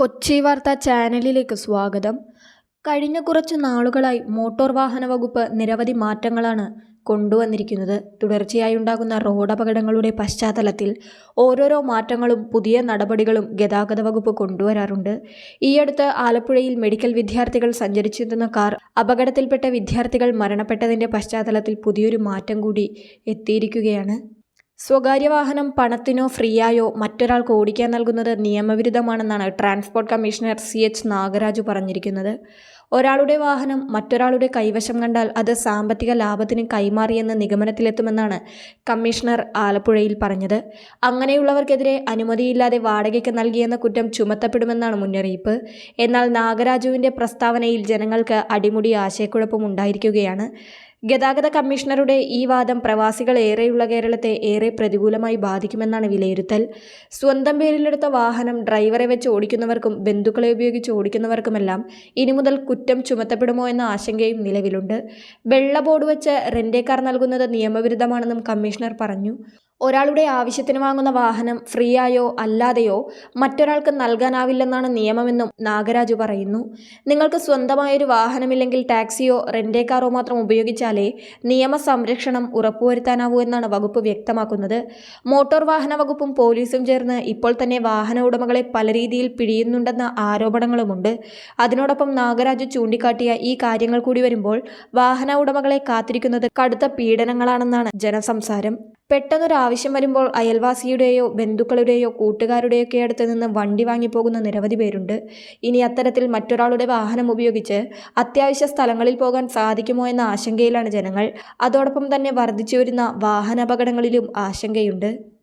കൊച്ചി വാർത്താ ചാനലിലേക്ക് സ്വാഗതം. കഴിഞ്ഞ കുറച്ച് നാളുകളായി മോട്ടോർ വാഹന വകുപ്പ് നിരവധി മാറ്റങ്ങളാണ് കൊണ്ടുവന്നിരിക്കുന്നത്. തുടർച്ചയായി ഉണ്ടാകുന്ന റോഡപകടങ്ങളുടെ പശ്ചാത്തലത്തിൽ ഓരോരോ മാറ്റങ്ങളും പുതിയ നടപടികളും ഗതാഗത വകുപ്പ് കൊണ്ടുവരാറുണ്ട്. ഈയടുത്ത് ആലപ്പുഴയിൽ മെഡിക്കൽ വിദ്യാർത്ഥികൾ സഞ്ചരിച്ചിരുന്ന കാർ അപകടത്തിൽപ്പെട്ട വിദ്യാർത്ഥികൾ മരണപ്പെട്ടതിന്റെ പശ്ചാത്തലത്തിൽ പുതിയൊരു മാറ്റം കൂടി എത്തിയിരിക്കുകയാണ്. സ്വകാര്യ വാഹനം പണത്തിനോ ഫ്രീയായോ മറ്റൊരാൾക്ക് ഓടിക്കാൻ നൽകുന്നത് നിയമവിരുദ്ധമാണെന്നാണ് transport commissioner C H Nagaraju പറഞ്ഞിരിക്കുന്നത്. ഒരാളുടെ വാഹനം മറ്റൊരാളുടെ കൈവശം കണ്ടാൽ അത് സാമ്പത്തിക ലാഭത്തിന് കൈമാറിയെന്ന് നിഗമനത്തിലെത്തുമെന്നാണ് കമ്മീഷണർ ആലപ്പുഴയിൽ പറഞ്ഞത്. അങ്ങനെയുള്ളവർക്കെതിരെ അനുമതിയില്ലാതെ വാടകയ്ക്ക് നൽകിയെന്ന കുറ്റം ചുമത്തപ്പെടുമെന്നാണ് മുന്നറിയിപ്പ്. എന്നാൽ നാഗരാജുവിന്റെ പ്രസ്താവനയിൽ ജനങ്ങൾക്ക് അടിമുടി ആശയക്കുഴപ്പം ഉണ്ടായിരിക്കുകയാണ് ഗതാഗത കമ്മീഷണറുടെ ഈ വാദം പ്രവാസികൾ ഏറെയുള്ള കേരളത്തെ ഏറെ പ്രതികൂലമായി ബാധിക്കുമെന്നാണ് വിലയിരുത്തൽ. സ്വന്തം പേരിലെടുത്ത വാഹനം ഡ്രൈവറെ വെച്ച് ഓടിക്കുന്നവർക്കും ബന്ധുക്കളെ ഉപയോഗിച്ച് ഓടിക്കുന്നവർക്കുമെല്ലാം ഇനി മുതൽ കുറ്റം ചുമത്തപ്പെടുമോ എന്ന ആശങ്കയും നിലവിലുണ്ട്. വെള്ള ബോർഡ് വെച്ച് റെൻഡേക്കാർ കാർ നൽകുന്നത് നിയമവിരുദ്ധമാണെന്നും കമ്മീഷണർ പറഞ്ഞു. ഒരാളുടെ ആവശ്യത്തിന് വാങ്ങുന്ന വാഹനം ഫ്രീ ആയോ അല്ലാതെയോ മറ്റൊരാൾക്ക് നൽകാനാവില്ലെന്നാണ് നിയമമെന്നും നാഗരാജു പറയുന്നു. നിങ്ങൾക്ക് സ്വന്തമായൊരു വാഹനമില്ലെങ്കിൽ ടാക്സിയോ റെന്റേ കാറോ മാത്രം ഉപയോഗിച്ചാലേ നിയമ സംരക്ഷണം ഉറപ്പുവരുത്താനാവൂ എന്നാണ് വകുപ്പ് വ്യക്തമാക്കുന്നത്. മോട്ടോർ വാഹന വകുപ്പും പോലീസും ചേർന്ന് ഇപ്പോൾ തന്നെ വാഹന ഉടമകളെ പല രീതിയിൽ പിഴിയുന്നുണ്ടെന്ന ആരോപണങ്ങളുമുണ്ട്. അതിനോടൊപ്പം നാഗരാജു ചൂണ്ടിക്കാട്ടിയ ഈ കാര്യങ്ങൾ കൂടി വരുമ്പോൾ വാഹന ഉടമകളെ കാത്തിരിക്കുന്നത് കടുത്ത പീഡനങ്ങളാണെന്നാണ് ജനസംസാരം. പെട്ടെന്നൊരു ആവശ്യം വരുമ്പോൾ അയൽവാസിയുടെയോ ബന്ധുക്കളുടെയോ കൂട്ടുകാരുടെയൊക്കെ അടുത്ത് നിന്ന് വണ്ടി വാങ്ങിപ്പോകുന്ന നിരവധി പേരുണ്ട്. ഇനി അത്തരത്തിൽ മറ്റൊരാളുടെ വാഹനം ഉപയോഗിച്ച് അത്യാവശ്യ സ്ഥലങ്ങളിൽ പോകാൻ സാധിക്കുമോ എന്ന ആശങ്കയിലാണ് ജനങ്ങൾ. അതോടൊപ്പം തന്നെ വർദ്ധിച്ചു വരുന്ന വാഹനാപകടങ്ങളിലും ആശങ്കയുണ്ട്.